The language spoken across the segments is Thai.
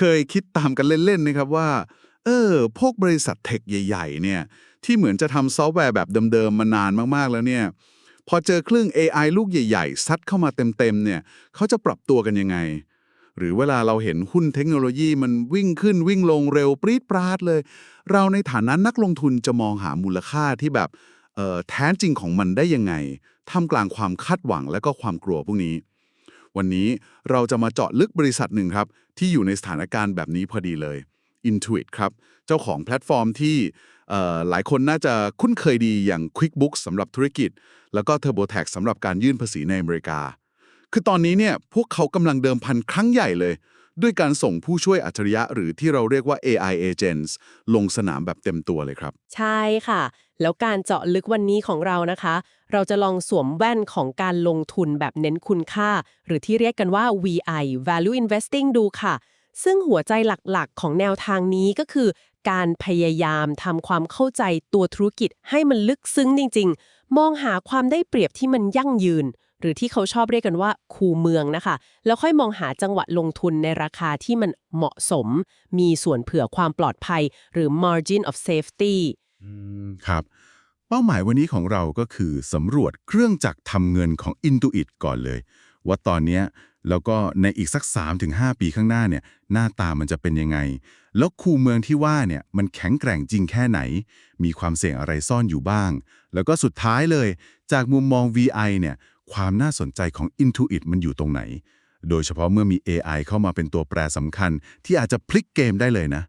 เคยคิดตามกันเล่นๆนะครับว่า เออ พวกบริษัทเทคใหญ่ๆ เนี่ย ที่เหมือนจะทำซอฟต์แวร์แบบเดิมๆ มานานมากๆ แล้วเนี่ย พอเจอเครื่อง AI ลูกใหญ่ๆ ซัดเข้ามาเต็มๆ เนี่ย เขาจะปรับตัวกันยังไง หรือเวลาเราเห็นหุ้นเทคโนโลยีมันวิ่งขึ้นวิ่งลงเร็วปรี๊ดปราดเลย เราในฐานะนักลงทุนจะมองหามูลค่าที่แบบเออแท้จริงของมันได้ยังไงท่ามกลางความคาดหวังและก็ความกลัวพวกนี้ วันนี้เราจะมาเจาะลึกบริษัทหนึ่งครับ ที่อยู่ในสถานการณ์แบบนี้พอดีเลย Intuit ครับ เจ้าของแพลตฟอร์มที่หลายคนน่าจะคุ้นเคยดีอย่าง QuickBooks สำหรับธุรกิจ แล้วก็ TurboTax สำหรับการยื่นภาษีในอเมริกา คือตอนนี้เนี่ยพวกเขากำลังเดิมพันครั้งใหญ่เลย ด้วยการส่งผู้ช่วยอัจฉริยะหรือที่เราเรียกว่า AI agents ลงสนามแบบเต็มตัวเลยครับ ใช่ค่ะ แล้วการเจาะลึกวันนี้ของเรานะคะ เราจะลองสวมแว่นของการลงทุนแบบเน้นคุณค่า หรือที่เรียกกันว่า VI Value Investing ดูค่ะ ซึ่งหัวใจหลักๆ ของแนวทางนี้ก็คือ การพยายามทำความเข้าใจตัวธุรกิจให้มันลึกซึ้งจริง ๆ มองหาความได้เปรียบที่มันยั่งยืน หรือที่เขาชอบเรียกกันว่าคูเมืองนะคะ แล้วค่อยมองหาจังหวะลงทุนในราคาที่มันเหมาะสม มีส่วนเผื่อความปลอดภัย หรือ margin of safety ครับ เป้าหมายวันนี้ของเราก็คือสำรวจเครื่องจักรทำเงินของ Intuit ก่อนเลย ว่าตอนนี้แล้วก็ในอีกสัก 3-5 ปีข้างหน้าเนี่ยหน้าตามันจะเป็นยังไง แล้วคูเมืองที่ว่าเนี่ยมันแข็งแกร่งจริงแค่ไหน มีความเสี่ยงอะไรซ่อนอยู่บ้าง แล้วก็สุดท้ายเลย จากมุมมอง VI เนี่ย ความน่าสนใจของ Intuit มันอยู่ตรงไหน โดยเฉพาะเมื่อมี AI เข้ามาเป็นตัวแปรสำคัญ ที่อาจจะพลิกเกมได้เลยนะ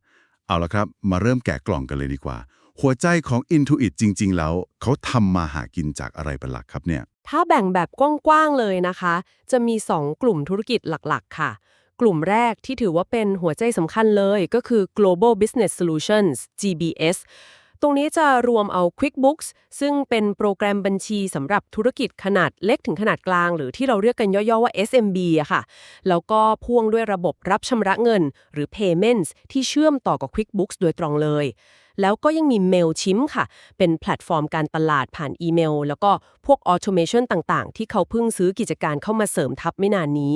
เอาละครับ มาเริ่มแกะกล่องกันเลยดีกว่า หัวใจของ Intuit จริง ๆ แล้ว เขาทำมาหากินจากอะไรเป็นหลักครับเนี่ย ถ้าแบ่งแบบกว้างๆเลยนะคะ จะมี 2 กลุ่มธุรกิจหลักๆ ค่ะ กลุ่มแรกที่ถือว่าเป็นหัวใจสำคัญเลยก็คือ Global Business Solutions GBS ตรงนี้จะรวมเอา QuickBooks ซึ่งเป็นโปรแกรมบัญชีสำหรับธุรกิจขนาดเล็กถึงขนาดกลาง หรือที่เราเรียกกันย่อๆว่า SMB อะค่ะ แล้วก็พ่วงด้วยระบบรับชำระเงิน หรือ Payments ที่เชื่อมต่อกับ QuickBooks โดยตรงเลย แล้วก็ยังมี MailChimp ค่ะ เป็นแพลตฟอร์มการตลาดผ่านอีเมล แล้วก็พวก Automation ต่างๆ ที่เขาเพิ่งซื้อกิจการเข้ามาเสริมทับไม่นานนี้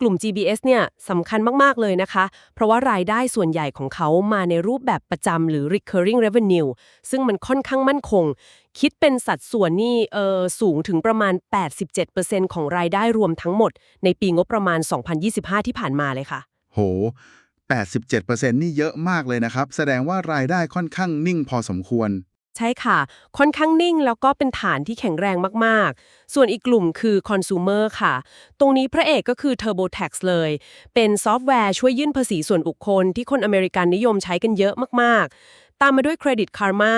กลุ่ม GBS เนี่ยสำคัญมาก ๆ เลยนะคะ เพราะว่ารายได้ส่วนใหญ่ของเขามาในรูปแบบประจำหรือ recurring revenue ซึ่งมันค่อนข้างมั่นคง คิดเป็นสัดส่วนนี่เออสูงถึงประมาณ 87%ของรายได้รวมทั้งหมด ในปีงบประมาณ 2025 ที่ผ่านมาเลยค่ะ โห 87%นี่เยอะมากเลยนะครับ แสดงว่ารายได้ค่อนข้างนิ่งพอสมควร ใช่ค่ะ ค่อนข้างนิ่งแล้วก็เป็นฐานที่แข็งแรงมากๆ ส่วนอีกกลุ่มคือ consumer ค่ะ ตรงนี้พระเอกก็คือ TurboTax เลย เป็นซอฟต์แวร์ช่วยยื่นภาษีส่วนบุคคลที่คนอเมริกันนิยมใช้กันเยอะมากๆ ตามมาด้วย Credit Karma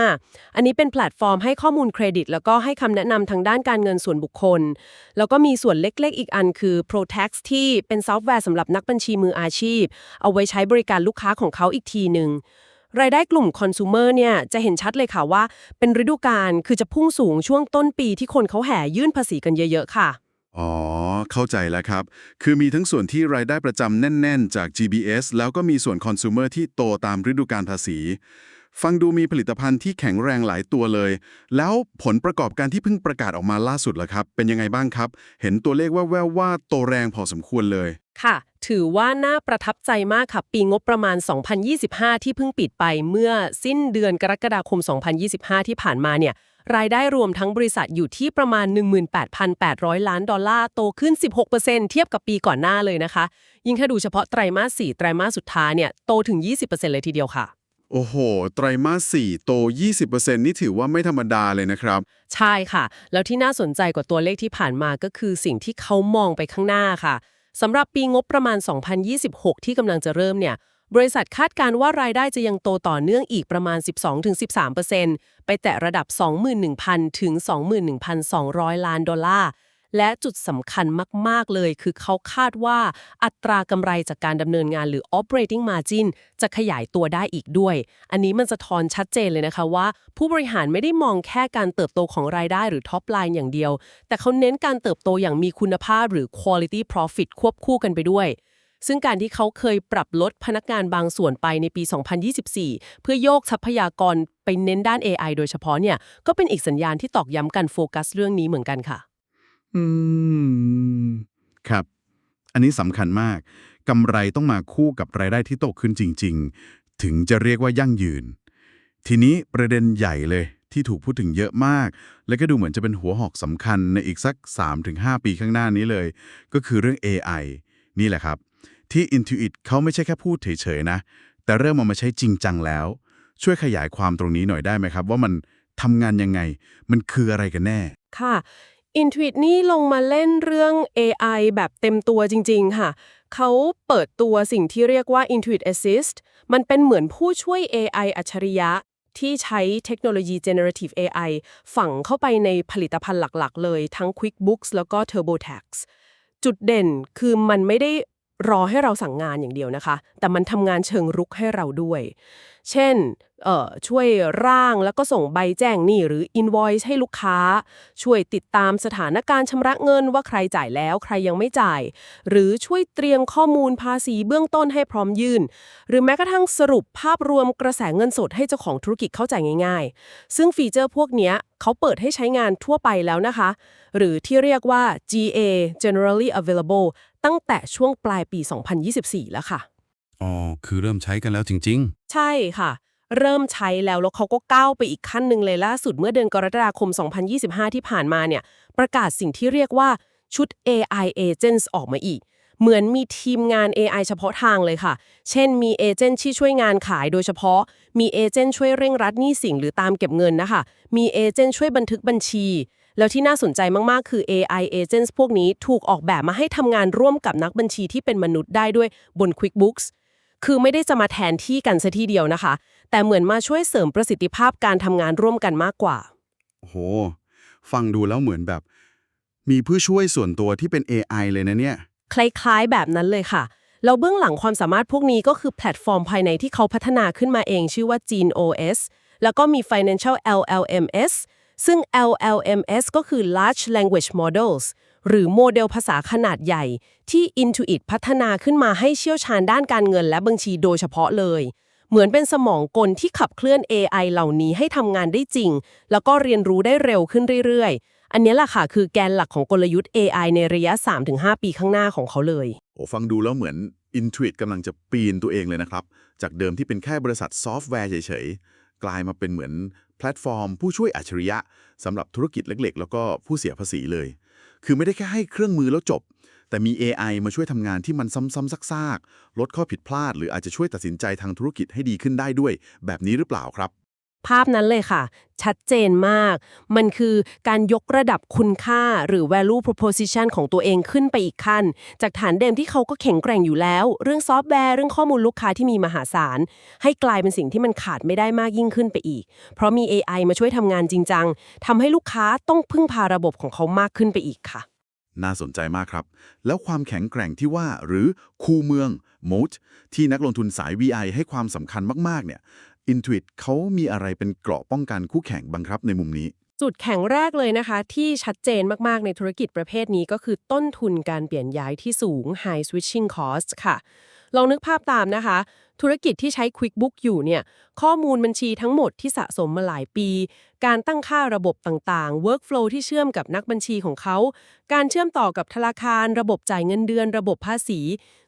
อันนี้เป็นแพลตฟอร์มให้ข้อมูลเครดิต แล้วก็ให้คำแนะนำทางด้านการเงินส่วนบุคคล แล้วก็มีส่วนเล็กๆ อีกอันคือ ProTax ที่เป็นซอฟต์แวร์สำหรับนักบัญชีมืออาชีพ เอาไว้ใช้บริการลูกค้าของเขาอีกทีหนึ่ง รายได้กลุ่มคอน sumer เนี่ยจะเห็นชัดเลยค่ะว่า เป็นฤดูกาลคือจะพุ่งสูงช่วงต้นปีที่คนเขาแห่ยื่นภาษีกันเยอะๆค่ะ อ๋อ เข้าใจแล้วครับ คือมีทั้งส่วนที่รายได้ประจำแน่น ๆ จาก GBS แล้วก็มีส่วนคอน sumer ที่โตตามฤดูกาลภาษี ฟังดูมีผลิตภัณฑ์ที่แข็งแรงหลายตัวเลย แล้วผลประกอบการที่เพิ่งประกาศออกมาล่าสุดล่ะครับ เป็นยังไงบ้างครับ เห็นตัวเลขแว่วๆว่าโตแรงพอสมควรเลย ค่ะ ถือว่าน่าประทับใจมากค่ะ ปีงบประมาณ 2025 ที่เพิ่งปิดไปเมื่อสิ้นเดือนกรกฎาคม 2025 ที่ผ่านมาเนี่ยรายได้รวมทั้งบริษัทอยู่ที่ประมาณ 18,800 ล้านดอลลาร์ โตขึ้น 16%เทียบกับปีก่อนหน้าเลยนะคะ ยิ่งถ้าดูเฉพาะไตรมาส 4 ไตรมาสสุดท้ายเนี่ย โตถึง 20%เลยทีเดียวค่ะ โอ้โห ไตรมาส 4 โต 20%นี่ถือว่าไม่ธรรมดาเลยนะครับ ใช่ค่ะ แล้วที่น่าสนใจกว่าตัวเลขที่ผ่านมาก็คือสิ่งที่เขามองไปข้างหน้าค่ะ สำหรับปีงบประมาณ 2026 ที่กำลังจะเริ่มเนี่ย บริษัทคาดการว่ารายได้จะยังโตต่อเนื่องอีกประมาณ 12-13%ไปแตะระดับ 21,000 ถึง 21,200 ล้านดอลลาร์ และจุดสำคัญมาก ๆ เลย คือเขาคาดว่าอัตรากำไรจากการดำเนินงานหรือ operating margin จะขยายตัวได้อีกด้วย อันนี้มันจะทอนชัดเจนเลยนะคะว่า ผู้บริหารไม่ได้มองแค่การเติบโตของรายได้หรือ top line อย่างเดียว แต่เขาเน้นการเติบโตอย่างมีคุณภาพหรือ quality profit ควบคู่กันไปด้วยซึ่งการที่เขาเคยปรับลดพนักงานบางส่วนไปในปี 2024 เพื่อโยกทรัพยากรไปเน้นด้าน AI โดยเฉพาะเนี่ย ก็เป็นอีกสัญญาณที่ตอกย้ำการโฟกัสเรื่องนี้เหมือนกันค่ะ อืม ครับ อันนี้สำคัญมากกำไรต้องมาคู่กับรายได้ที่โตขึ้นจริง ๆ ถึงจะเรียกว่ายั่งยืน ทีนี้ประเด็นใหญ่เลยที่ถูกพูดถึงเยอะมาก และก็ดูเหมือนจะเป็นหัวหอกสำคัญในอีกสัก 3-5 ปีข้างหน้านี้เลย ก็คือเรื่อง AI นี่แหละครับ ที่ Intuit เขาไม่ใช่แค่พูดเฉยๆนะ แต่เริ่มเอามาใช้จริงจังแล้ว ช่วยขยายความตรงนี้หน่อยได้ไหมครับ ว่ามันทำงานยังไง มันคืออะไรกันแน่ ค่ะ Intuit นี่ลงมาเล่นเรื่อง AI แบบเต็มตัวจริง ๆ ค่ะ เขาเปิดตัวสิ่งที่เรียกว่า Intuit Assist มันเป็นเหมือนผู้ช่วย AI อัจฉริยะ ที่ใช้เทคโนโลยี generative AI ฝังเข้าไปในผลิตภัณฑ์หลัก ๆ เลยทั้ง QuickBooks แล้วก็ TurboTax จุดเด่นคือมันไม่ได้ รอให้เราสั่งงานอย่างเดียวนะคะ แต่มันทำงานเชิงรุกให้เราด้วย เช่นเอ่อช่วยร่างแล้วก็ส่งใบแจ้งหนี้หรือ invoice ให้ลูกค้า ช่วยติดตามสถานการณ์ชำระเงินว่าใครจ่ายแล้วใครยังไม่จ่าย หรือช่วยเตรียมข้อมูลภาษีเบื้องต้นให้พร้อมยื่น หรือแม้กระทั่งสรุปภาพรวมกระแสเงินสดให้เจ้าของธุรกิจเข้าใจง่าย ๆ ซึ่งฟีเจอร์พวกนี้เขาเปิดให้ใช้งานทั่วไปแล้วนะคะ หรือที่เรียกว่า GA Generally Available ตั้งแต่ช่วงปลายปี 2024 แล้วค่ะ อ๋อ คือเริ่มใช้กันแล้วจริงใช่ค่ะ เริ่มใช้แล้วแล้วเขาก็ก้าวไปอีกขั้นหนึ่งเลยล่าสุดเมื่อเดือนกรกฎาคม 2025 ที่ผ่านมาเนี่ย ประกาศสิ่งที่เรียกว่าชุด AI Agents ออกมาอีก เหมือนมีทีมงาน AI เฉพาะทางเลยค่ะ เช่นมีเอเจนต์ที่ช่วยงานขายโดยเฉพาะ มีเอเจนต์ช่วยเร่งรัดหนี้สินหรือตามเก็บเงินนะคะ มีเอเจนต์ช่วยบันทึกบัญชี แล้วที่น่าสนใจมาก ๆ คือ AI Agents พวกนี้ถูกออกแบบมาให้ทำงานร่วมกับนักบัญชีที่เป็นมนุษย์ได้ด้วยบน QuickBooks คือไม่ได้จะมาแทนที่กันซะทีเดียวนะคะ แต่เหมือนมาช่วยเสริมประสิทธิภาพการทำงานร่วมกันมากกว่าๆโอ้โห ฟังดูแล้วเหมือนแบบ มีผู้ช่วยส่วนตัวที่เป็น AI เลยนะเนี่ย คล้าย ๆ แบบนั้นเลยค่ะ แล้วเบื้องหลังความสามารถพวกนี้ก็คือแพลตฟอร์มภายในที่เขาพัฒนาขึ้นมาเองชื่อว่า Gene OS แล้วก็มี Financial LLMS ซึ่ง LLMS ก็คือ Large Language Models หรือโมเดลภาษาขนาดใหญ่ ที่ Intuit พัฒนาขึ้นมาให้เชี่ยวชาญด้านการเงินและบัญชีโดยเฉพาะเลย เหมือนเป็นสมองกลที่ขับเคลื่อน AI เหล่านี้ให้ทำงานได้จริง แล้วก็เรียนรู้ได้เร็วขึ้นเรื่อยๆ อันนี้แหละค่ะคือแกนหลักของกลยุทธ์ AI ในระยะ 3-5 ปีข้างหน้าของเขาเลย โอ้ฟังดูแล้วเหมือน Intuit กำลังจะปีนตัวเองเลยนะครับ จากเดิมที่เป็นแค่บริษัทซอฟต์แวร์เฉยๆ กลายมาเป็นเหมือนแพลตฟอร์ม ผู้ช่วยอัจฉริยะสำหรับธุรกิจเล็กๆ แล้วก็ผู้เสียภาษีเลย คือไม่ได้แค่ให้เครื่องมือแล้วจบ แต่มี AI มาช่วยทำงานที่มันซ้ำๆซากๆลดข้อผิดพลาด หรืออาจจะช่วยตัดสินใจทางธุรกิจให้ดีขึ้นได้ด้วย แบบนี้หรือเปล่าครับ ภาพนั้นเลยค่ะ ชัดเจนมาก มันคือการยกระดับคุณค่าหรือ value proposition ของตัวเองขึ้นไปอีกขั้น จากฐานเดิมที่เขาก็แข็งแกร่งอยู่แล้ว เรื่องซอฟต์แวร์เรื่องข้อมูลลูกค้าที่มีมหาศาล ให้กลายเป็นสิ่งที่มันขาดไม่ได้มากยิ่งขึ้นไปอีก เพราะมี AI มาช่วยทำงานจริงจังทำให้ลูกค้าต้องพึ่งพาระบบของเขามากขึ้นไปอีกค่ะ น่าสนใจมากครับ แล้วความแข็งแกร่งที่ว่า หรือคูเมือง moat ที่นักลงทุนสาย VI ให้ความสำคัญมากๆเนี่ย Intuit เขามีอะไรเป็นเกราะป้องกันคู่แข่งบังครับในมุมนี้ จุดแข็งแรกเลยนะคะ ที่ชัดเจนมาก ๆ ในธุรกิจประเภทนี้ก็คือต้นทุนการเปลี่ยนย้ายที่สูง high switching cost ค่ะ ลองนึกภาพตามนะคะ ธุรกิจที่ใช้ QuickBook อยู่เนี่ยข้อมูลบัญชีทั้งหมดที่สะสมมาหลายปี การตั้งค่าระบบต่างๆ workflow ที่เชื่อมกับนักบัญชีของเขา การเชื่อมต่อกับธนาคาร ระบบจ่ายเงินเดือน ระบบภาษี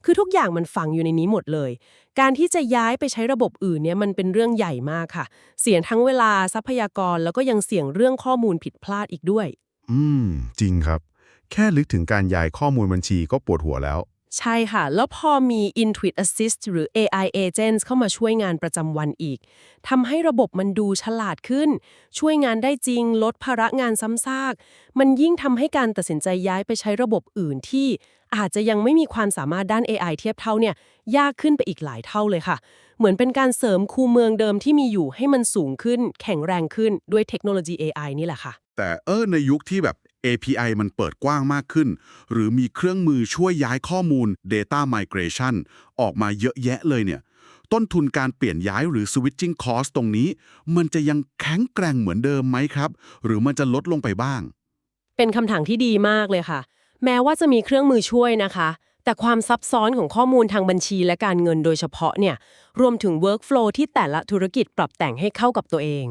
คือทุกอย่างมันฝังอยู่ในนี้หมดเลย การที่จะย้ายไปใช้ระบบอื่นเนี่ยมันเป็นเรื่องใหญ่มากค่ะ เสี่ยงทั้งเวลาทรัพยากรแล้วก็ยังเสี่ยงเรื่องข้อมูลผิดพลาดอีกด้วย อืม จริงครับ แค่ลึกถึงการย้ายข้อมูลบัญชีก็ปวดหัวแล้ว ใช่ค่ะ แล้วพอมี Intuit Assist หรือ AI Agents เข้ามาช่วยงานประจำวันอีกทำให้ระบบมันดูฉลาดขึ้น ช่วยงานได้จริง ลดภาระงานซ้ำซาก มันยิ่งทำให้การตัดสินใจย้ายไปใช้ระบบอื่นที่ อาจจะยังไม่มีความสามารถด้าน AI เทียบเท่าเนี่ย ยากขึ้นไปอีกหลายเท่าเลยค่ะ เหมือนเป็นการเสริมคูเมืองเดิมที่มีอยู่ให้มันสูงขึ้น แข็งแรงขึ้นด้วยเทคโนโลยี AI นี่แหละค่ะ แต่เออในยุคที่แบบ API มันเปิดกว้างมากขึ้น หรือมีเครื่องมือช่วยย้ายข้อมูล Data Migration ออกมาเยอะแยะเลยเนี่ย ต้นทุนการเปลี่ยนย้ายหรือ switching cost ตรงนี้ มันจะยังแข็งแกร่งเหมือนเดิมไหมครับ หรือมันจะลดลงไปบ้าง เป็นคำถามที่ดีมากเลยค่ะ แม้ว่าจะมีเครื่องมือช่วยนะคะ แต่ความซับซ้อนของข้อมูลทางบัญชีและการเงินโดยเฉพาะเนี่ยรวมถึง workflow ที่แต่ละธุรกิจปรับแต่งให้เข้ากับตัวเอง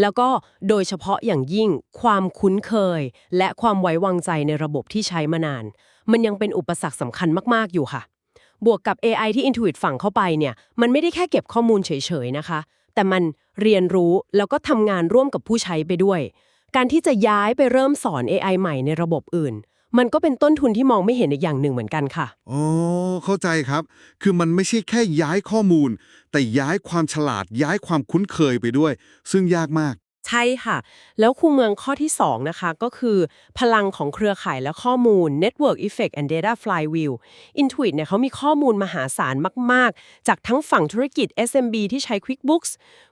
แล้วก็โดยเฉพาะอย่างยิ่งความคุ้นเคย และความไว้วางใจในระบบที่ใช้มานาน มันยังเป็นอุปสรรคสำคัญมาก ๆ อยู่ค่ะ บวกกับ AI ที่ Intuit ฝังเข้าไปเนี่ยมันไม่ได้แค่เก็บข้อมูลเฉย ๆ นะคะ แต่มันเรียนรู้แล้วก็ทำงานร่วมกับผู้ใช้ไปด้วย การที่จะย้ายไปเริ่มสอน AI ใหม่ในระบบอื่น มันก็เป็นต้นทุนที่มองไม่เห็นอีกอย่างหนึ่งเหมือนกันค่ะ อ๋อ เข้าใจครับ คือมันไม่ใช่แค่ย้ายข้อมูล แต่ย้ายความฉลาดย้ายความคุ้นเคยไปด้วย ซึ่งยากมาก ใช่ค่ะ แล้วคู่เมืองข้อที่ 2 นะคะ ก็คือ พลังของเครือข่ายและข้อมูล Network Effect and Data Flywheel Intuit เนี่ยเขามีข้อมูลมหาศาลมาก ๆ จากทั้งฝั่งธุรกิจ SMB ที่ใช้ QuickBooks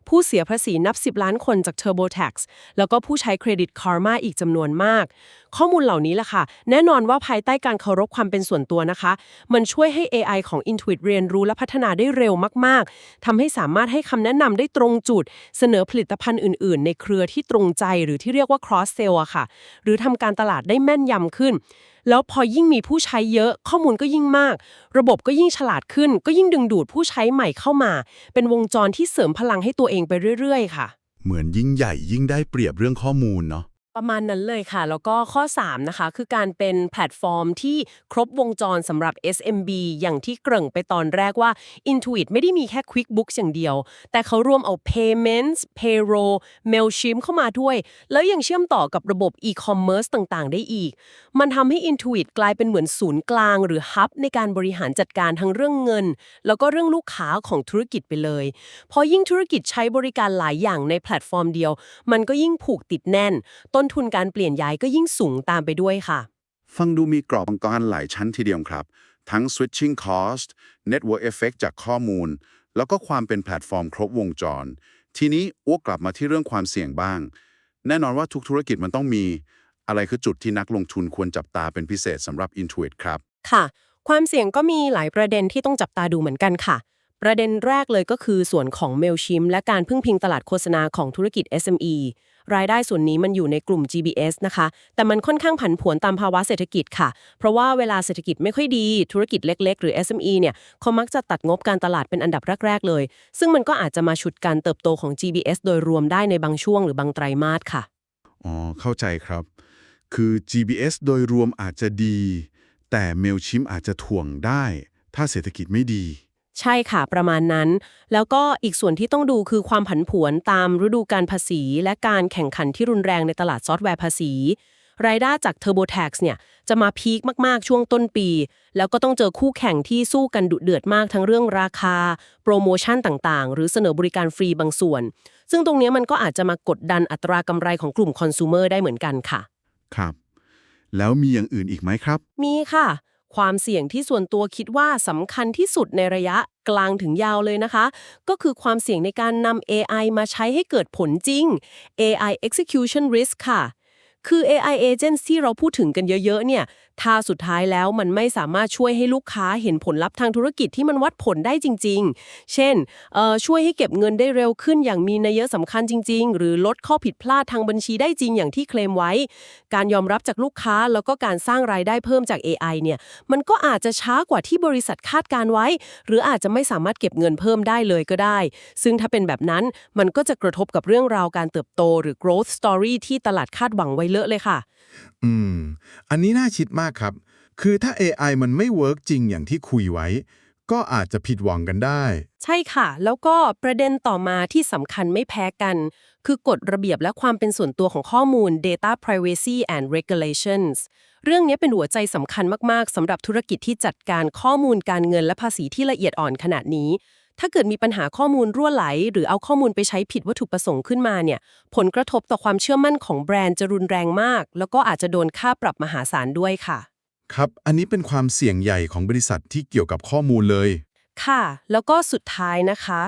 ผู้เสียภาษีนับ 10 ล้านคนจาก TurboTax แล้วก็ผู้ใช้เครดิต Karma อีกจำนวนมากข้อมูลเหล่านี้แหละค่ะ แน่นอนว่าภายใต้การเคารพความเป็นส่วนตัวนะคะ มันช่วยให้ AI ของ Intuit เรียนรู้และพัฒนาได้เร็วมาก ๆทำให้สามารถให้คำแนะนำได้ตรงจุด เสนอผลิตภัณฑ์อื่น ๆ ในเครือที่ตรงใจหรือที่เรียกว่า cross sell อะค่ะ หรือทำการตลาดได้แม่นยำขึ้น แล้วพอยิ่งมีผู้ใช้เยอะข้อมูลก็ยิ่งมาก ระบบก็ยิ่งฉลาดขึ้น ก็ยิ่งดึงดูดผู้ใช้ใหม่เข้ามา เป็นวงจรที่เสริมพลังให้ตัวเองไปเรื่อย ๆ ค่ะ เหมือนยิ่งใหญ่ยิ่งได้เปรียบเรื่องข้อมูลเนาะ ประมาณนั้นเลยค่ะ แล้วก็ข้อ 3 นะคะ คือการเป็นแพลตฟอร์มที่ครบวงจรสำหรับ SMB อย่างที่เกริ่งไปตอนแรกว่า Intuit ไม่ได้มีแค่ QuickBooks อย่างเดียว แต่เขารวมเอา Payments Payroll Mailchimp เข้ามาด้วย แล้วยังเชื่อมต่อกับระบบ e-commerce ต่างๆ ได้อีก มันทำให้ Intuit กลายเป็นเหมือนศูนย์กลางหรือ Hub ในการบริหารจัดการทั้งเรื่องเงิน แล้วก็เรื่องลูกค้าของธุรกิจไปเลย พอยิ่งธุรกิจใช้บริการหลายอย่างในแพลตฟอร์มเดียว มันก็ยิ่งผูกติดแน่นต้นทุนการเปลี่ยนย้ายก็ยิ่งสูงตามไปด้วยค่ะ ฟังดูมีกรอบมังกรหลายชั้นทีเดียวครับ ทั้ง switching cost network effect จากข้อมูล แล้วก็ความเป็นแพลตฟอร์มครบวงจร ทีนี้อ้วกกลับมาที่เรื่องความเสี่ยงบ้าง แน่นอนว่าทุกธุรกิจมันต้องมี อะไรคือจุดที่นักลงทุนควรจับตาเป็นพิเศษสำหรับ Intuit ครับค่ะ ความเสี่ยงก็มีหลายประเด็นที่ต้องจับตาดูเหมือนกันค่ะ ประเด็นแรกเลยก็คือส่วนของ Mailchimp และการพึ่งพิงตลาดโฆษณาของธุรกิจ SME รายได้ส่วนนี้มันอยู่ในกลุ่ม GBS นะคะ แต่มันค่อนข้างผันผวนตามภาวะเศรษฐกิจค่ะ เพราะว่าเวลาเศรษฐกิจไม่ค่อยดี ธุรกิจเล็ก ๆ หรือ SME เนี่ยเขามักจะตัดงบการตลาดเป็นอันดับแรก ๆ เลย ซึ่งมันก็อาจจะมาฉุดการเติบโตของ GBS โดยรวมได้ในบางช่วงหรือบางไตรมาสค่ะ อ๋อ เข้าใจครับ คือ GBS โดยรวมอาจจะดี แต่ Mailchimp อาจจะถ่วงได้ ถ้าเศรษฐกิจไม่ดี ใช่ค่ะประมาณนั้น แล้วก็อีกส่วนที่ต้องดูคือความผันผวนตามฤดูการภาษี และการแข่งขันที่รุนแรงในตลาดซอฟต์แวร์ภาษี รายได้จาก TurboTax เนี่ยจะมาพีคมากๆช่วงต้นปี แล้วก็ต้องเจอคู่แข่งที่สู้กันดุเดือดมากทั้งเรื่องราคา โปรโมชั่นต่างๆ หรือเสนอบริการฟรีบางส่วน ซึ่งตรงเนี้ยมันก็อาจจะมากดดันอัตรากำไรของกลุ่มคอน sumer ได้เหมือนกันค่ะ ครับ แล้วมีอย่างอื่นอีกไหมครับ มีค่ะ ความเสี่ยงที่ส่วนตัวคิดว่าสำคัญที่สุดในระยะกลางถึงยาวเลยนะคะ ก็คือความเสี่ยงในการนำ AI มาใช้ให้เกิดผลจริง AI execution risk ค่ะ คือ AI agents ที่เราพูดถึงกันเยอะๆเนี่ย ถ้าสุดท้ายแล้วมันไม่สามารถช่วยให้ลูกค้าเห็นผลลัพธ์ทางธุรกิจที่มันวัดผลได้จริง ๆ เช่น ช่วยให้เก็บเงินได้เร็วขึ้นอย่างมีนัยสำคัญจริง ๆ หรือลดข้อผิดพลาดทางบัญชีได้จริงอย่างที่เคลมไว้ การยอมรับจากลูกค้าแล้วก็การสร้างรายได้เพิ่มจาก AI เนี่ยมันก็อาจจะช้ากว่าที่บริษัทคาดการไว้ หรืออาจจะไม่สามารถเก็บเงินเพิ่มได้เลยก็ได้ ซึ่งถ้าเป็นแบบนั้นมันก็จะกระทบกับเรื่องราวการเติบโต หรือ growth story ที่ตลาดคาดหวังไว้เลอะเลยค่ะอืม อันนี้น่าคิดมากครับ คือถ้า AI มันไม่เวิร์กจริงอย่างที่คุยไว้ ก็อาจจะผิดหวังกันได้ ใช่ค่ะ แล้วก็ประเด็นต่อมาที่สำคัญไม่แพ้กัน คือกฎระเบียบและความเป็นส่วนตัวของข้อมูล data privacy and regulations เรื่องนี้เป็นหัวใจสำคัญมาก ๆสำหรับธุรกิจที่จัดการข้อมูลการเงินและภาษีที่ละเอียดอ่อนขนาดนี้ ถ้าเกิดมีปัญหาข้อมูลรั่วไหล หรือเอาข้อมูลไปใช้ผิดวัตถุประสงค์ขึ้นมาเนี่ย ผลกระทบต่อความเชื่อมั่นของแบรนด์จะรุนแรงมาก แล้วก็อาจจะโดนค่าปรับมหาศาลด้วยค่ะ ครับ อันนี้เป็นความเสี่ยงใหญ่ของบริษัทที่เกี่ยวกับข้อมูลเลย ค่ะ แล้วก็สุดท้ายนะคะ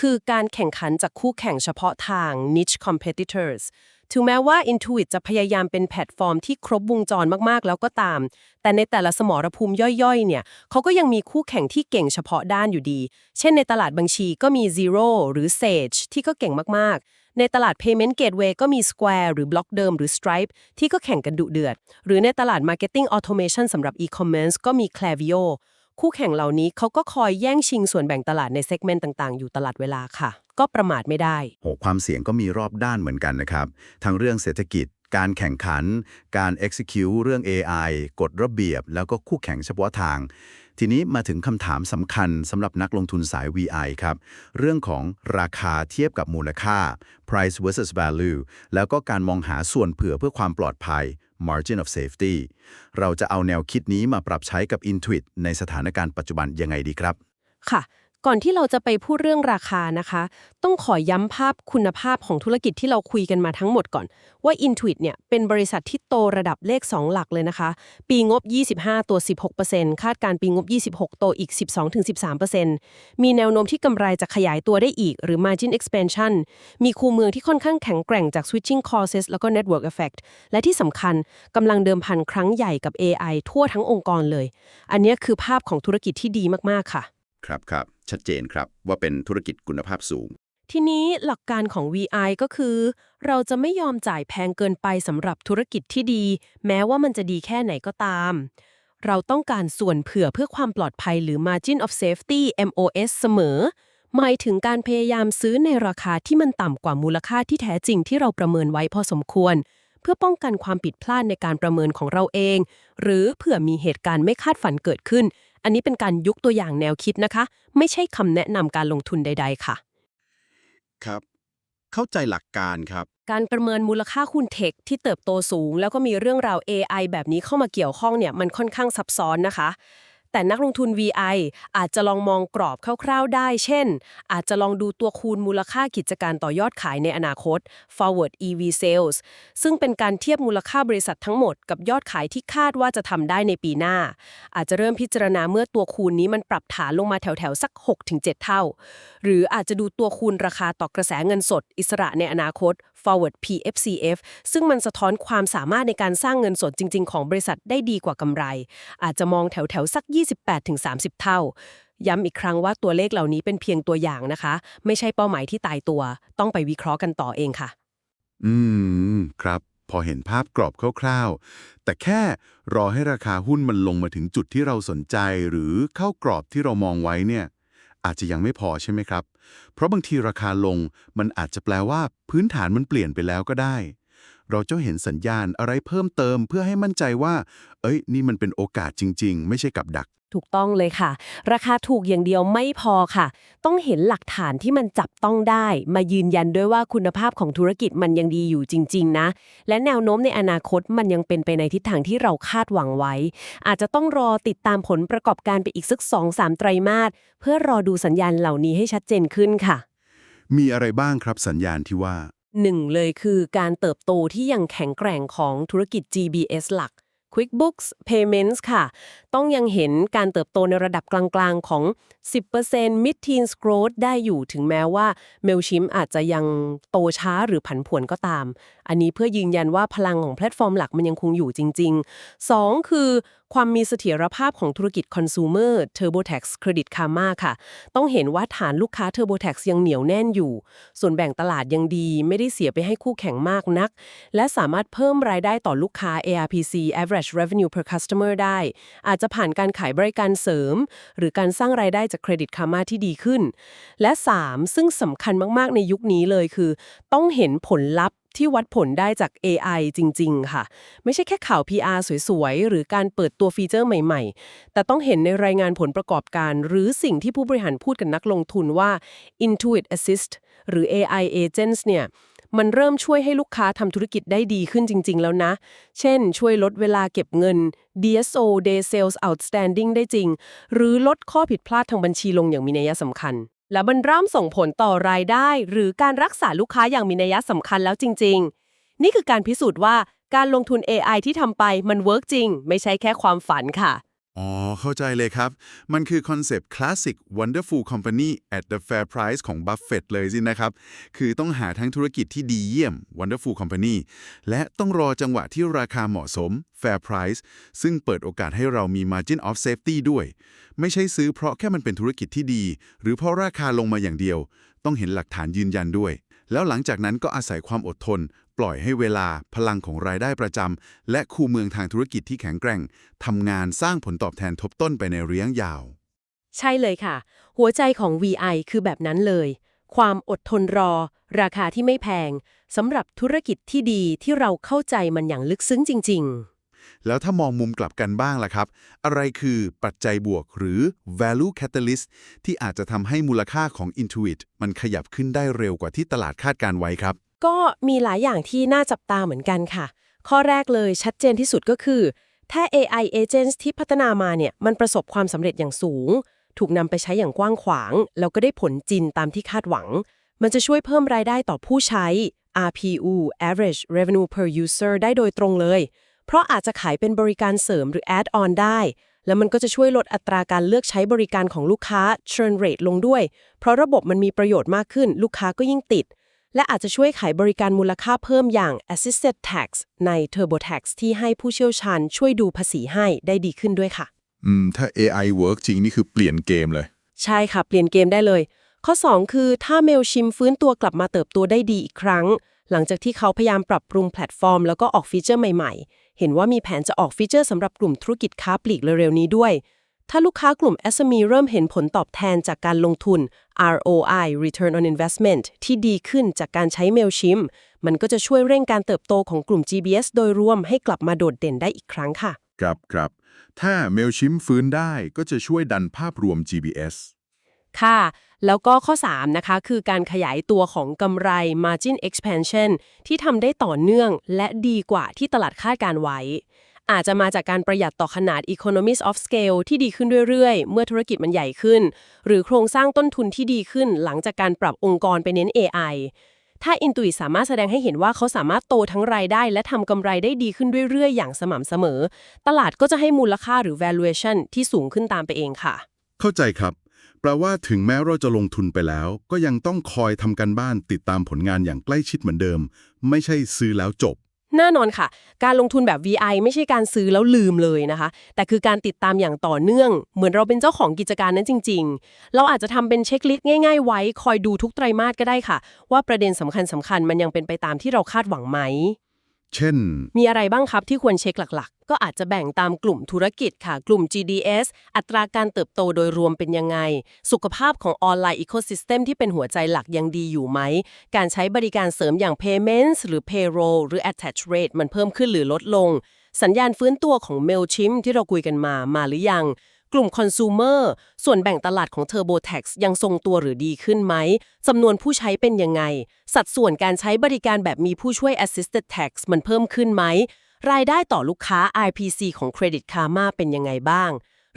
คือการแข่งขันจากคู่แข่งเฉพาะทาง niche competitors ถึงแม้ว่า Intuit จะพยายามเป็นแพลตฟอร์มที่ครบวงจรมากๆ แล้วก็ตาม แต่ในแต่ละสมรภูมิย่อยๆ เนี่ยเขาก็ยังมีคู่แข่งที่เก่งเฉพาะด้านอยู่ดี เช่นในตลาดบัญชีก็มี Zero หรือ Sage ที่ก็เก่งมากๆในตลาด Payment Gateway ก็มี Square หรือ Block เดิมหรือ Stripe ที่ก็แข่งกันดุเดือด หรือในตลาด Marketing Automation สำหรับ e-commerce ก็มี Klaviyo คู่แข่งเหล่านี้เขาก็คอยแย่งชิงส่วนแบ่งตลาดในเซกเมนต์ต่างๆ อยู่ตลอดเวลาค่ะ ก็ประมาทไม่ได้ โหความเสี่ยงก็มีรอบด้านเหมือนกันนะครับ ทั้งเรื่องเศรษฐกิจ การแข่งขัน การ execute เรื่อง AI กฎระเบียบ แล้วก็คู่แข่งเฉพาะทาง ทีนี้มาถึงคำถามสำคัญสำหรับนักลงทุนสาย VI ครับ เรื่องของราคาเทียบกับมูลค่า price versus value แล้วก็การมองหาส่วนเผื่อเพื่อความปลอดภัย margin of safety เราจะเอาแนวคิดนี้มาปรับใช้กับ Intuit ในสถานการณ์ปัจจุบันยังไงดีครับ ค่ะ ก่อนที่เราจะไปพูดเรื่องราคานะคะ ต้องขอย้ำภาพคุณภาพของธุรกิจที่เราคุยกันมาทั้งหมดก่อน ว่า Intuit เนี่ยเป็นบริษัทที่โตระดับเลข 2 หลักเลยนะคะ ปีงบ 25 ตัว 16%คาดการปีงบ 26 โตอีก 12-13%มีแนวโน้มที่กำไรจะขยายตัวได้อีก หรือ margin expansion มีคูเมืองที่ค่อนข้างแข็งแกร่งจาก switching courses แล้วก็ network effect และที่สำคัญกำลังเดิมพันครั้งใหญ่กับ AI ทั่วทั้งองค์กรเลย อันนี้คือภาพของธุรกิจที่ดีมากๆค่ะ ครับครับชัดเจนครับว่าเป็นธุรกิจคุณภาพสูง ทีนี้หลักการของ VI ก็คือ เราจะไม่ยอมจ่ายแพงเกินไปสำหรับธุรกิจที่ดี แม้ว่ามันจะดีแค่ไหนก็ตาม เราต้องการส่วนเผื่อเพื่อความปลอดภัยหรือ margin of safety MOS เสมอ หมายถึงการพยายามซื้อในราคาที่มันต่ำกว่ามูลค่าที่แท้จริงที่เราประเมินไว้พอสมควร เพื่อป้องกันความผิดพลาดในการประเมินของเราเอง หรือเผื่อมีเหตุการณ์ไม่คาดฝันเกิดขึ้น อันนี้เป็นการยกตัวอย่างแนวคิดนะคะ ไม่ใช่คำแนะนำการลงทุนใด ๆ ค่ะ ครับ เข้าใจหลักการครับ การประเมินมูลค่าหุ้นเทคที่เติบโตสูง แล้วก็มีเรื่องราว AI แบบนี้เข้ามาเกี่ยวข้องเนี่ยมันค่อนข้างซับซ้อนนะคะ แต่นักลงทุน VI อาจจะลองมองกรอบคร่าวๆได้ เช่น อาจจะลองดูตัวคูณมูลค่ากิจการต่อยอดขายในอนาคต forward EV sales ซึ่งเป็นการเทียบมูลค่าบริษัททั้งหมดกับยอดขายที่คาดว่าจะทำได้ในปีหน้า อาจจะเริ่มพิจารณาเมื่อตัวคูณนี้มันปรับฐานลงมาแถวๆสัก 6-7 เท่า หรืออาจจะดูตัวคูณราคาต่อกระแสเงินสด อิสระในอนาคต forward PFCF ซึ่งมันสะท้อนความสามารถในการสร้างเงินสดจริง ๆ ของบริษัทได้ดีกว่ากำไร อาจจะมองแถวๆสัก 28-30 เท่าย้ำอีกครั้งว่าตัวเลขเหล่านี้เป็นเพียงตัวอย่างนะคะ ไม่ใช่เป้าหมายที่ตายตัว ต้องไปวิเคราะห์กันต่อเองค่ะ อืม ครับ พอเห็นภาพกรอบคร่าวๆ แต่แค่รอให้ราคาหุ้นมันลงมาถึงจุดที่เราสนใจ หรือเข้ากรอบที่เรามองไว้เนี่ย อาจจะยังไม่พอใช่ไหมครับ เพราะบางทีราคาลงมันอาจจะแปลว่าพื้นฐานมันเปลี่ยนไปแล้วก็ได้ เราจะเห็นสัญญาณอะไรเพิ่มเติมเพื่อให้มั่นใจว่า เอ้ย นี่มันเป็นโอกาสจริง ๆ ไม่ใช่กับดัก ถูกต้องเลยค่ะ ราคาถูกอย่างเดียวไม่พอค่ะ ต้องเห็นหลักฐานที่มันจับต้องได้ มายืนยันด้วยว่าคุณภาพของธุรกิจมันยังดีอยู่จริง ๆ นะ และแนวโน้มในอนาคตมันยังเป็นไปในทิศทางที่เราคาดหวังไว้ อาจจะต้องรอติดตามผลประกอบการไปอีกสัก2-3ไตรมาสเพื่อรอดูสัญญาณเหล่านี้ให้ชัดเจนขึ้นค่ะ มีอะไรบ้างครับสัญญาณที่ว่า หนึ่งเลยคือการเติบโตที่ยังแข็งแกร่งของธุรกิจ GBS หลัก QuickBooks Payments ค่ะต้องยังเห็นการเติบโตในระดับกลางๆของ 10% Mid Teens Growth ได้อยู่ถึงแม้ว่า Mailchimp อาจจะยังโตช้าหรือผันผวนก็ตาม อันนี้เพื่อยืนยันว่าพลังของแพลตฟอร์มหลักมันยังคงอยู่จริง ๆ 2 คือความมีเสถียรภาพของธุรกิจ Consumer TurboTax Credit Karma ค่ะ ต้องเห็นว่าฐานลูกค้า TurboTax ยังเหนียวแน่นอยู่ ส่วนแบ่งตลาดยังดี ไม่ได้เสียไปให้คู่แข่งมากนัก และสามารถเพิ่มรายได้ต่อลูกค้า ARPC Average Revenue per Customer ได้ อาจจะผ่านการขายบริการเสริม หรือการสร้างรายได้จากเครดิตคาร์มาที่ดีขึ้น และ 3 ซึ่งสำคัญมากๆในยุคนี้เลยคือ ต้องเห็นผลลัพธ์ที่วัดผลได้จาก AI จริง ๆ ค่ะ ไม่ใช่แค่ข่าว PR สวย ๆ หรือการเปิดตัวฟีเจอร์ใหม่ ๆ แต่ต้องเห็นในรายงานผลประกอบการ หรือสิ่งที่ผู้บริหารพูดกับนักลงทุนว่า Intuit Assist หรือ AI Agents เนี่ย มันเริ่มช่วยให้ลูกค้าทำธุรกิจได้ดีขึ้นจริง ๆ แล้วนะ เช่น ช่วยลดเวลาเก็บเงิน DSO Day Sales Outstanding ได้จริง หรือลดข้อผิดพลาดทางบัญชีลงอย่างมีนัยสำคัญ และมันเริ่มส่งผลต่อรายได้ หรือการรักษาลูกค้าอย่างมีนัยสำคัญแล้วจริง ๆ นี่คือการพิสูจน์ว่าการลงทุน AI ที่ทำไปมันเวิร์กจริง ไม่ใช่แค่ความฝันค่ะ อ๋อ เข้าใจเลยครับ มันคือคอนเซปต์ Classic Wonderful Company at the Fair Price ของ Buffett เลยสินะครับ คือต้องหาทั้งธุรกิจที่ดีเยี่ยม Wonderful Company และต้องรอจังหวะที่ราคาเหมาะสม Fair Price ซึ่งเปิดโอกาสให้เรามี Margin of Safety ด้วย ไม่ใช่ซื้อเพราะแค่มันเป็นธุรกิจที่ดี หรือเพราะราคาลงมาอย่างเดียว ต้องเห็นหลักฐานยืนยันด้วย แล้วหลังจากนั้นก็อาศัยความอดทน ปล่อยให้เวลาพลังของรายได้ประจำและคู่เมืองทางธุรกิจที่แข็งแกร่งทำงานสร้างผลตอบแทนทบต้นไปในระยะยาว ใช่เลยค่ะ หัวใจของ VI คือแบบนั้นเลย ความอดทนรอ ราคาที่ไม่แพงสำหรับธุรกิจที่ดีที่เราเข้าใจมันอย่างลึกซึ้งจริงแล้วถ้ามองมุมกลับกันบ้างล่ะครับ อะไรคือปัจจัยบวกหรือ value catalyst ที่อาจจะทำให้มูลค่าของ Intuit มันขยับขึ้นได้เร็วกว่าที่ตลาดคาดการไว้ครับ ก็มีหลายอย่างที่น่าจับตาเหมือนกันค่ะ ข้อแรกเลยชัดเจนที่สุดก็คือ ถ้า AI agents ที่พัฒนามาเนี่ยมันประสบความสำเร็จอย่างสูง ถูกนำไปใช้อย่างกว้างขวาง แล้วก็ได้ผลจริงตามที่คาดหวัง มันจะช่วยเพิ่มรายได้ต่อผู้ใช้ RPU average revenue per user ได้โดยตรงเลย เพราะอาจจะขายเป็นบริการเสริมหรือ add on ได้ แล้วมันก็จะช่วยลดอัตราการเลือกใช้บริการของลูกค้า churn rate ลงด้วย เพราะระบบมันมีประโยชน์มากขึ้น ลูกค้าก็ยิ่งติด และอาจจะช่วยขายบริการมูลค่าเพิ่มอย่าง assisted tax ใน TurboTax ที่ให้ผู้เชี่ยวชาญช่วยดูภาษีให้ได้ดีขึ้นด้วยค่ะ อืม ถ้า AI work จริงนี่คือเปลี่ยนเกมเลย ใช่ค่ะ เปลี่ยนเกมได้เลย ข้อ 2 คือถ้าเมลชิมฟื้นตัวกลับมาเติบโตได้ดีอีกครั้ง หลังจากที่เขาพยายามปรับปรุงแพลตฟอร์ม แล้วก็ออกฟีเจอร์ใหม่ ๆ เห็นว่ามีแผนจะออกฟีเจอร์สำหรับกลุ่มธุรกิจค้าปลีกเร็วๆนี้ด้วย ถ้าลูกค้ากลุ่ม SME เริ่มเห็นผลตอบแทนจากการลงทุน ROI Return on Investment ที่ดีขึ้นจากการใช้เมลชิมมันก็จะช่วยเร่งการเติบโตของกลุ่ม GBS โดยรวมให้กลับมาโดดเด่นได้อีกครั้งค่ะ ครับครับ ถ้า Mailchimp ฟื้นได้ก็จะช่วยดันภาพรวม GBS ค่ะ แล้วก็ข้อ 3 นะคะ คือการขยายตัวของกำไร margin expansion ที่ทำได้ต่อเนื่องและดีกว่าที่ตลาดคาดการไว้ อาจจะมาจากการประหยัดต่อขนาด economies of scale ที่ดีขึ้นเรื่อยๆ เมื่อธุรกิจมันใหญ่ขึ้น หรือโครงสร้างต้นทุนที่ดีขึ้นหลังจากการปรับองค์กรไปเน้น AI ถ้า Intuit สามารถแสดงให้เห็นว่าเขาสามารถโตทั้งรายได้ และทำกำไรได้ดีขึ้นเรื่อยๆ อย่างสม่ำเสมอ ตลาดก็จะให้มูลค่าหรือ valuation ที่สูงขึ้นตามไปเองค่ะ เข้าใจครับ แปลว่าถึงแม้เราจะลงทุนไปแล้ว ก็ยังต้องคอยทำกันบ้านติดตามผลงานอย่างใกล้ชิดเหมือนเดิม ไม่ใช่ซื้อแล้วจบ แน่นอนค่ะ การลงทุนแบบ VI ไม่ใช่การซื้อแล้วลืมเลยนะคะ แต่คือการติดตามอย่างต่อเนื่อง เหมือนเราเป็นเจ้าของกิจการนั้นจริง ๆ เราอาจจะทำเป็นเช็คลิสต์ง่ายๆ ไว้ คอยดูทุกไตรมาสก็ได้ค่ะ ว่าประเด็นสำคัญสคัญๆมันยังเป็นไปตามที่เราคาดหวังไหม เช่น มีอะไรบ้างครับที่ควรเช็คหลักๆ ก็อาจจะแบ่งตามกลุ่มธุรกิจค่ะ กลุ่ม GDS อัตราการเติบโตโดยรวมเป็นยังไง สุขภาพของออนไลน์ Ecosystem ที่เป็นหัวใจหลักยังดีอยู่ไหม การใช้บริการเสริมอย่าง Payments หรือ Payroll หรือ Attach Rate มันเพิ่มขึ้นหรือลดลง สัญญาณฟื้นตัวของ Mailchimp ที่เราคุยกันมามาหรือยัง กลุ่มคอน sumer ส่วนแบ่งตลาดของ TurboTax ยังทรงตัวหรือดีขึ้นไหมจำนวนผู้ใช้เป็นยังไง สัดส่วนการใช้บริการแบบมีผู้ช่วย assisted tax มันเพิ่มขึ้นไหม รายได้ต่อลูกค้า IPC ของ Credit Karma เป็นยังไงบ้าง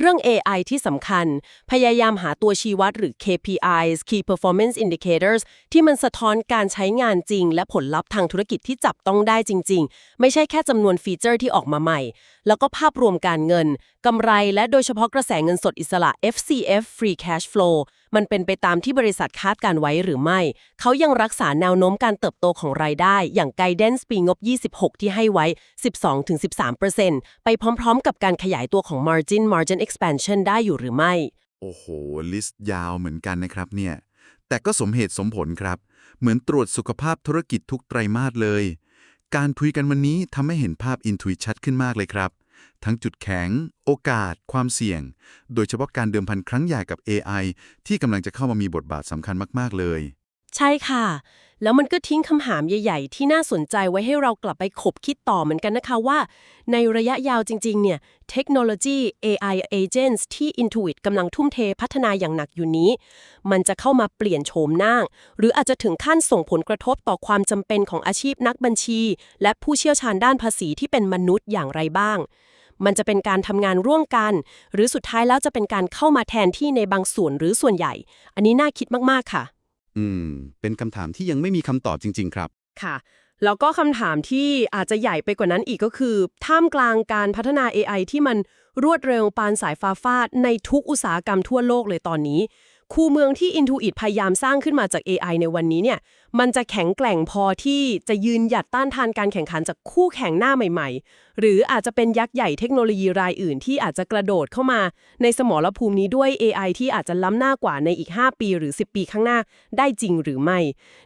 เรื่อง AI ที่สำคัญ พยายามหาตัวชี้วัดหรือ KPIs Key Performance Indicators ที่มันสะท้อนการใช้งานจริง และผลลัพธ์ทางธุรกิจที่จับต้องได้จริง ๆ ไม่ใช่แค่จำนวนฟีเจอร์ที่ออกมาใหม่ แล้วก็ภาพรวมการเงินกำไรและโดยเฉพาะกระแสเงินสดอิสระ FCF Free Cash Flow มันเป็นไปตามที่บริษัทคาดการไว้หรือไม่ เขายังรักษาแนวโน้มการเติบโตของรายได้ อย่าง Guidance ปีงบ 26 ที่ให้ไว้ 12-13%ไปพร้อมๆ กับการขยายตัวของ Margin Margin Expansion ได้อยู่หรือไม่ โอ้โห ลิสต์ยาวเหมือนกันนะครับเนี่ย แต่ก็สมเหตุสมผลครับ เหมือนตรวจสุขภาพธุรกิจทุกไตรมาสเลย การคุยกันวันนี้ทำให้เห็นภาพ Intuit ชัดขึ้นมากเลยครับ ทั้งจุดแข็ง โอกาส ความเสี่ยง โดยเฉพาะการเดิมพันครั้งใหญ่กับ AI ที่กำลังจะเข้ามามีบทบาทสำคัญมากๆเลย ใช่ค่ะ แล้วมันก็ทิ้งคำถามใหญ่ ๆ ที่น่าสนใจไว้ให้เรากลับไปขบคิดต่อเหมือนกันนะคะว่า ในระยะยาวจริง ๆ เนี่ย เทคโนโลยี AI agents ที่ Intuit กำลังทุ่มเทพัฒนาอย่างหนักอยู่นี้ มันจะเข้ามาเปลี่ยนโฉมหน้าหรืออาจจะถึงขั้นส่งผลกระทบต่อความจำเป็นของอาชีพนักบัญชี และผู้เชี่ยวชาญด้านภาษีที่เป็นมนุษย์อย่างไรบ้าง มันจะเป็นการทำงานร่วมกัน หรือสุดท้ายแล้วจะเป็นการเข้ามาแทนที่ในบางส่วนหรือส่วนใหญ่ อันนี้น่าคิดมากๆค่ะ อืม เป็นคำถามที่ยังไม่มีคำตอบจริง ๆ ครับ ค่ะ แล้วก็คำถามที่อาจจะใหญ่ไปกว่านั้นอีกก็คือ ท่ามกลางการพัฒนา AI ที่มันรวดเร็วปานสายฟ้าฟาดในทุกอุตสาหกรรมทั่วโลกเลยตอนนี้ คูเมืองที่ Intuit พยายามสร้างขึ้นมาจาก AI ในวันนี้เนี่ย มันจะแข็งแกร่งพอที่จะยืนหยัดต้านทานการแข่งขันจากคู่แข่งหน้าใหม่ ๆ หรืออาจจะเป็นยักษ์ใหญ่เทคโนโลยีรายอื่นที่อาจจะกระโดดเข้ามาในสมรภูมินี้ด้วย AI ที่อาจจะล้ำหน้ากว่าในอีก 5 ปี หรือ 10 ปีข้างหน้าได้จริงหรือไม่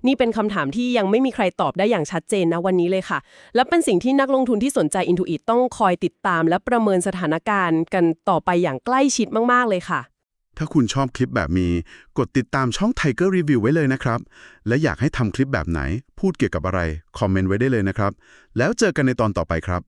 นี่เป็นคำถามที่ยังไม่มีใครตอบได้อย่างชัดเจนนะวันนี้เลยค่ะ และเป็นสิ่งที่นักลงทุนที่สนใจ Intuit ต้องคอยติดตาม และประเมินสถานการณ์กันต่อไปอย่างใกล้ชิดมากๆเลยค่ะ ถ้าคุณชอบคลิปแบบนี้กดติดตามช่อง Tiger Review ไว้เลยนะครับ และอยากให้ทำคลิปแบบไหน พูดเกี่ยวกับอะไร คอมเมนต์ไว้ได้เลยนะครับ แล้วเจอกันในตอนต่อไปครับ